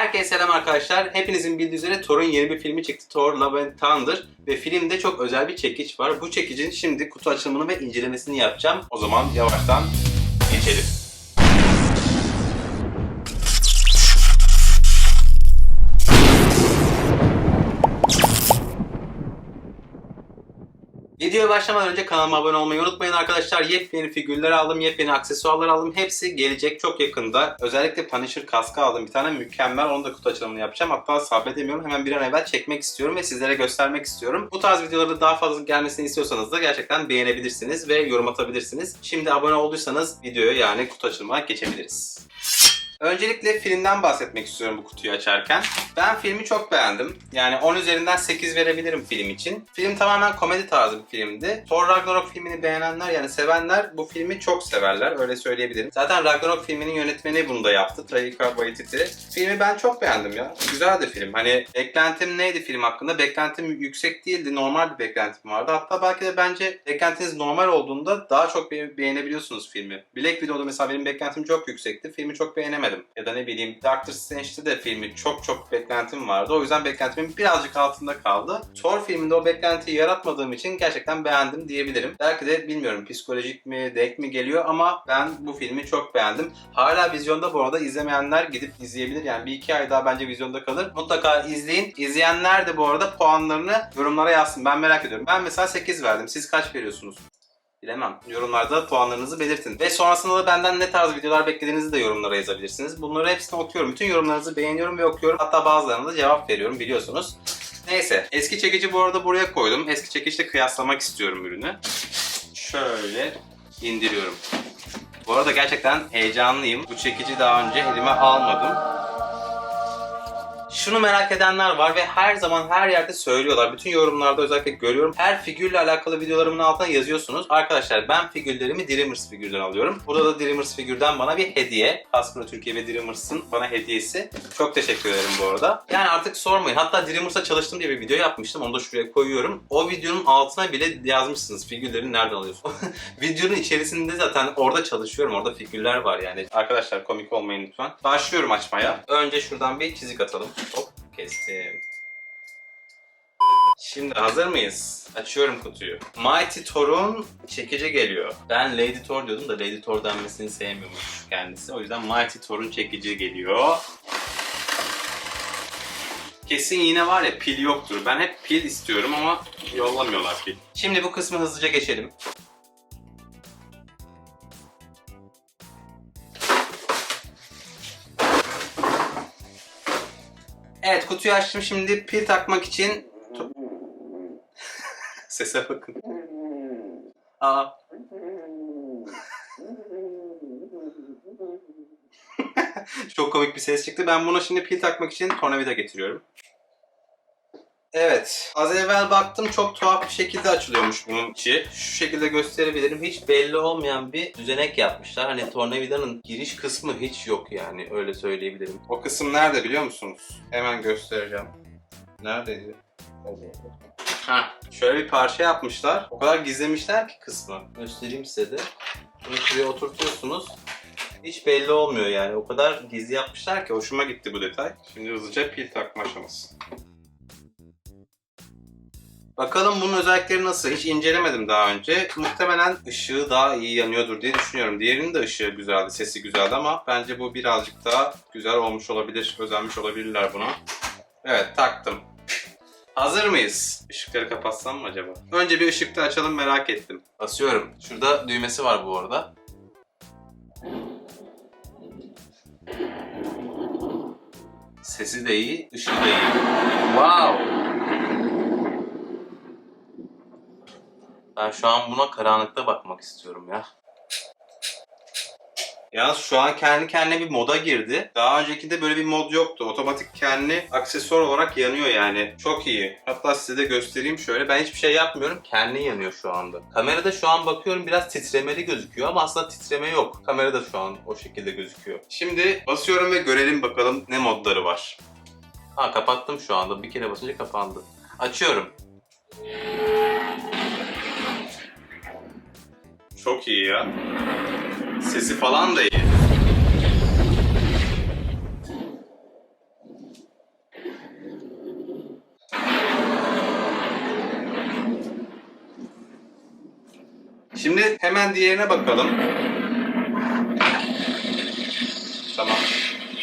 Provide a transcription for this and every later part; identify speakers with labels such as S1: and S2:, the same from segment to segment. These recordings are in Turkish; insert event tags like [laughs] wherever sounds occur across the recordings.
S1: Herkese selam arkadaşlar. Hepinizin bildiği üzere Thor'un yeni bir filmi çıktı. Thor Love and Thunder. Ve filmde çok özel bir çekiç var. Bu çekicin şimdi kutu açılımını ve incelemesini yapacağım. O zaman yavaştan geçelim. Videoya başlamadan önce kanalıma abone olmayı unutmayın arkadaşlar. Yepyeni figürler aldım, yepyeni aksesuarlar aldım. Hepsi gelecek çok yakında. Özellikle Punisher kaskı aldım bir tane. Mükemmel. Onu da kutu açılımını yapacağım. Hatta sabredemiyorum. Hemen bir an evvel çekmek istiyorum ve sizlere göstermek istiyorum. Bu tarz videoları daha fazla gelmesini istiyorsanız da gerçekten beğenebilirsiniz ve yorum atabilirsiniz. Şimdi abone olduysanız videoya yani kutu açılımına geçebiliriz. Öncelikle filmden bahsetmek istiyorum bu kutuyu açarken. Ben filmi çok beğendim. Yani 10 üzerinden 8 verebilirim film için. Film tamamen komedi tarzı bir filmdi. Thor Ragnarok filmini beğenenler yani sevenler bu filmi çok severler. Öyle söyleyebilirim. Zaten Ragnarok filminin yönetmeni bunu da yaptı. Taika Waititi. Filmi ben çok beğendim ya. Güzel de film. Hani beklentim neydi film hakkında? Beklentim yüksek değildi. Normal bir beklentim vardı. Hatta belki de bence beklentiniz normal olduğunda daha çok be- beğenebiliyorsunuz filmi. Black Widow'da mesela benim beklentim çok yüksekti. Filmi çok beğenemedim. Ya da ne bileyim Doctor Strange'de de filmi çok çok beklentim vardı. O yüzden beklentimin birazcık altında kaldı. Thor filminde o beklentiyi yaratmadığım için gerçekten beğendim diyebilirim. Belki de bilmiyorum psikolojik mi, denk mi geliyor ama ben bu filmi çok beğendim. Hala vizyonda bu arada izlemeyenler gidip izleyebilir. Yani bir iki ay daha bence vizyonda kalır. Mutlaka izleyin. İzleyenler de bu arada puanlarını yorumlara yazsın. Ben merak ediyorum. Ben mesela 8 verdim. Siz kaç veriyorsunuz? Bilemem. Yorumlarda puanlarınızı belirtin. Ve sonrasında da benden ne tarz videolar beklediğinizi de yorumlara yazabilirsiniz. Bunları hepsini okuyorum. Bütün yorumlarınızı beğeniyorum ve okuyorum. Hatta bazılarına da cevap veriyorum biliyorsunuz. Neyse. Eski çekici bu arada buraya koydum. Eski çekiçle kıyaslamak istiyorum ürünü. Şöyle indiriyorum. Bu arada gerçekten heyecanlıyım. Bu çekici daha önce elime almadım. Şunu merak edenler var ve her zaman her yerde söylüyorlar. Bütün yorumlarda özellikle görüyorum. Her figürle alakalı videolarımın altına yazıyorsunuz. Arkadaşlar ben figürlerimi Dreamers figürden alıyorum. Burada da Dreamers figürden bana bir hediye. Hasbro Türkiye ve Dreamers'ın bana hediyesi. Çok teşekkür ederim bu arada. Yani artık sormayın. Hatta Dreamers'a çalıştım diye bir video yapmıştım. Onu da şuraya koyuyorum. O videonun altına bile yazmışsınız. Figürleri nereden alıyorsun? [laughs] Videonun içerisinde zaten orada çalışıyorum. Orada figürler var yani. Arkadaşlar komik olmayın lütfen. Başlıyorum açmaya. Önce şuradan bir çizik atalım. Hop kestim. Şimdi hazır mıyız? Açıyorum kutuyu. Mighty Thor'un çekici geliyor. Ben Lady Thor diyordum da Lady Thor denmesini sevmiyormuş kendisi. O yüzden Mighty Thor'un çekici geliyor. Kesin yine var ya pil yoktur. Ben hep pil istiyorum ama yollamıyorlar pil. Şimdi bu kısmı hızlıca geçelim. Kutuyu açtım şimdi pil takmak için. [laughs] Sese bakın. Aa. [laughs] Çok komik bir ses çıktı. Ben buna şimdi pil takmak için tornavida getiriyorum. Evet. Az evvel baktım çok tuhaf bir şekilde açılıyormuş bunun içi. Şu şekilde gösterebilirim. Hiç belli olmayan bir düzenek yapmışlar. Hani tornavidanın giriş kısmı hiç yok yani. Öyle söyleyebilirim. O kısım nerede biliyor musunuz? Hemen göstereceğim. Neredeydi? Ha, şöyle bir parça yapmışlar. O kadar gizlemişler ki kısmı. Göstereyim size de. Bunu şuraya oturtuyorsunuz. Hiç belli olmuyor yani. O kadar gizli yapmışlar ki hoşuma gitti bu detay. Şimdi hızlıca pil takma aşaması. Bakalım bunun özellikleri nasıl? Hiç incelemedim daha önce. Muhtemelen ışığı daha iyi yanıyordur diye düşünüyorum. Diğerinin de ışığı güzeldi, sesi güzeldi ama bence bu birazcık daha güzel olmuş olabilir. Özenmiş olabilirler buna. Evet taktım. Hazır mıyız? Işıkları kapatsam mı acaba? Önce bir ışıkta açalım merak ettim. Basıyorum. Şurada düğmesi var bu arada. Sesi de iyi, ışığı da iyi. Wow! Ben şu an buna karanlıkta bakmak istiyorum ya. Yalnız şu an kendi kendine bir moda girdi. Daha öncekinde böyle bir mod yoktu. Otomatik kendi aksesuar olarak yanıyor yani. Çok iyi. Hatta size de göstereyim şöyle. Ben hiçbir şey yapmıyorum. Kendi yanıyor şu anda. Kamerada şu an bakıyorum biraz titremeli gözüküyor ama aslında titreme yok. Kamerada şu an o şekilde gözüküyor. Şimdi basıyorum ve görelim bakalım ne modları var. Ha kapattım şu anda. Bir kere basınca kapandı. Açıyorum. Çok iyi ya. Sesi falan da iyi. Şimdi hemen diğerine bakalım. Tamam.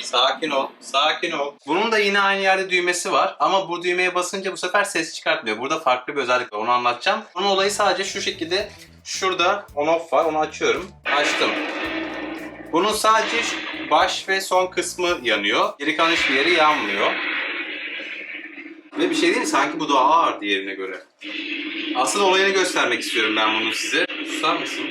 S1: Sakin ol, sakin ol. Bunun da yine aynı yerde düğmesi var ama bu düğmeye basınca bu sefer ses çıkartmıyor. Burada farklı bir özellik var, onu anlatacağım. Bunun olayı sadece şu şekilde şurada on off var, onu açıyorum. Açtım. Bunun sadece baş ve son kısmı yanıyor. Geri kalan hiçbir yeri yanmıyor. Ve bir şey değil mi? Sanki bu daha ağır diğerine göre. Asıl olayını göstermek istiyorum ben bunu size. Susar mısın?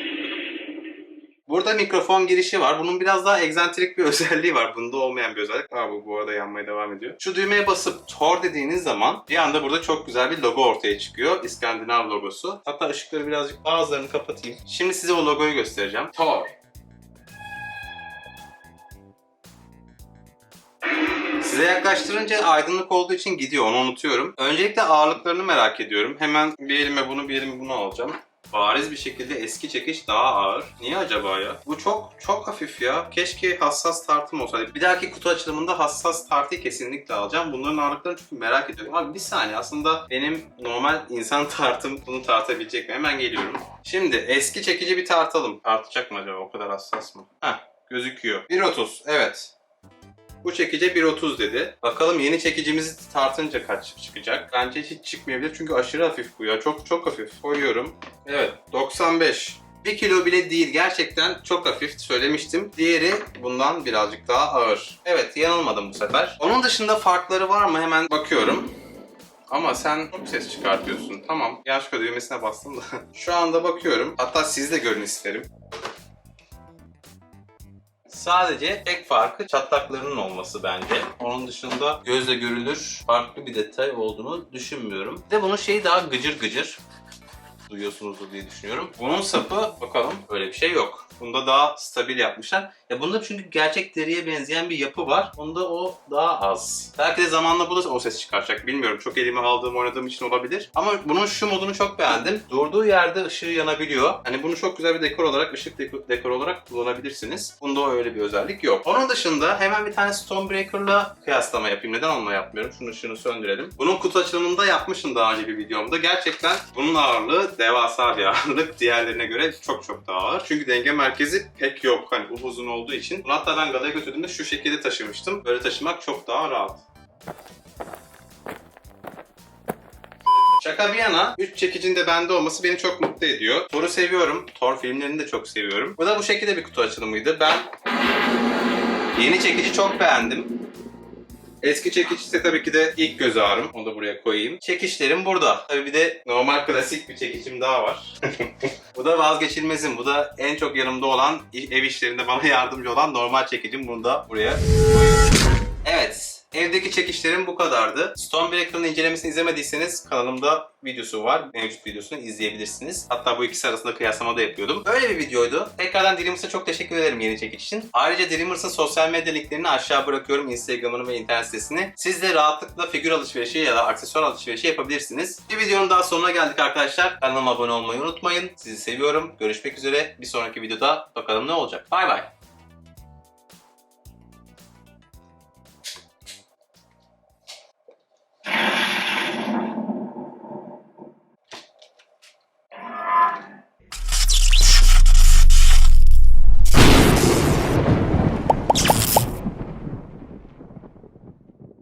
S1: Burada mikrofon girişi var. Bunun biraz daha egzantrik bir [laughs] özelliği var. Bunda olmayan bir özellik. Aa bu bu arada yanmaya devam ediyor. Şu düğmeye basıp Tor dediğiniz zaman bir anda burada çok güzel bir logo ortaya çıkıyor. İskandinav logosu. Hatta ışıkları birazcık bazılarını kapatayım. Şimdi size o logoyu göstereceğim. Tor. Size yaklaştırınca aydınlık olduğu için gidiyor. Onu unutuyorum. Öncelikle ağırlıklarını merak ediyorum. Hemen bir elime bunu bir elime bunu alacağım. Bariz bir şekilde eski çekiş daha ağır. Niye acaba ya? Bu çok çok hafif ya. Keşke hassas tartım olsaydı. Bir dahaki kutu açılımında hassas tartıyı kesinlikle alacağım. Bunların ağırlıklarını çünkü merak ediyorum. Abi bir saniye aslında benim normal insan [laughs] tartım bunu tartabilecek mi? Hemen geliyorum. Şimdi eski çekici bir tartalım. Tartacak mı acaba? O kadar hassas mı? Heh gözüküyor. 1.30 evet. Bu çekici 1.30 dedi. Bakalım yeni çekicimizi tartınca kaç çıkacak? Bence hiç çıkmayabilir çünkü aşırı hafif bu ya. Çok çok hafif. Koyuyorum. Evet 95. 1 kilo bile değil. Gerçekten çok hafif söylemiştim. Diğeri bundan birazcık daha ağır. Evet yanılmadım bu sefer. Onun dışında farkları var mı? Hemen bakıyorum. Ama sen çok ses çıkartıyorsun. Tamam. Yanlış düğmesine bastım da. [laughs] Şu anda bakıyorum. Hatta siz de görün isterim. Sadece tek farkı çatlaklarının olması bence. Onun dışında gözle görülür farklı bir detay olduğunu düşünmüyorum. Bir de bunun şeyi daha gıcır gıcır. Duyuyorsunuzdur diye düşünüyorum. Bunun sapı bakalım öyle bir şey yok. Bunda daha stabil yapmışlar. Ya bunda çünkü gerçek deriye benzeyen bir yapı var. Bunda o daha az. Belki de zamanla bu da o ses çıkaracak. Bilmiyorum. Çok elime aldığım, oynadığım için olabilir. Ama bunun şu modunu çok beğendim. Durduğu yerde ışığı yanabiliyor. Hani bunu çok güzel bir dekor olarak, ışık deko- dekor olarak kullanabilirsiniz. Bunda öyle bir özellik yok. Onun dışında hemen bir tane Stonebreaker'la kıyaslama yapayım. Neden onunla yapmıyorum? Şunun ışığını söndürelim. Bunun kutu açılımında yapmışım daha önce bir videomda. Gerçekten bunun ağırlığı devasa bir ağırlık. Diğerlerine göre çok çok daha ağır. Çünkü denge merkezi pek yok. Hani uzun olduğu için. Bunu hatta ben galaya götürdüğümde şu şekilde taşımıştım. Böyle taşımak çok daha rahat. Şaka bir yana 3 çekicin de bende olması beni çok mutlu ediyor. Thor'u seviyorum. Thor filmlerini de çok seviyorum. Bu da bu şekilde bir kutu açılımıydı. Ben yeni çekici çok beğendim. Eski çekiç ise tabii ki de ilk göz ağrım. Onu da buraya koyayım. Çekişlerim burada. Tabii bir de normal klasik bir çekicim daha var. [laughs] bu da vazgeçilmezim. Bu da en çok yanımda olan, ev işlerinde bana [laughs] yardımcı olan normal çekicim. Bunu da buraya koyuyorum. Evet. Evdeki çekişlerim bu kadardı. Stonebreaker'ın incelemesini izlemediyseniz kanalımda videosu var. Mevcut videosunu izleyebilirsiniz. Hatta bu ikisi arasında kıyaslama da yapıyordum. Böyle bir videoydu. Tekrardan Dreamers'a çok teşekkür ederim yeni çekiş için. Ayrıca Dreamers'ın sosyal medya linklerini aşağı bırakıyorum. Instagram'ını ve internet sitesini. Siz de rahatlıkla figür alışverişi ya da aksesuar alışverişi yapabilirsiniz. Bir videonun daha sonuna geldik arkadaşlar. Kanalıma abone olmayı unutmayın. Sizi seviyorum. Görüşmek üzere. Bir sonraki videoda bakalım ne olacak. Bay bay.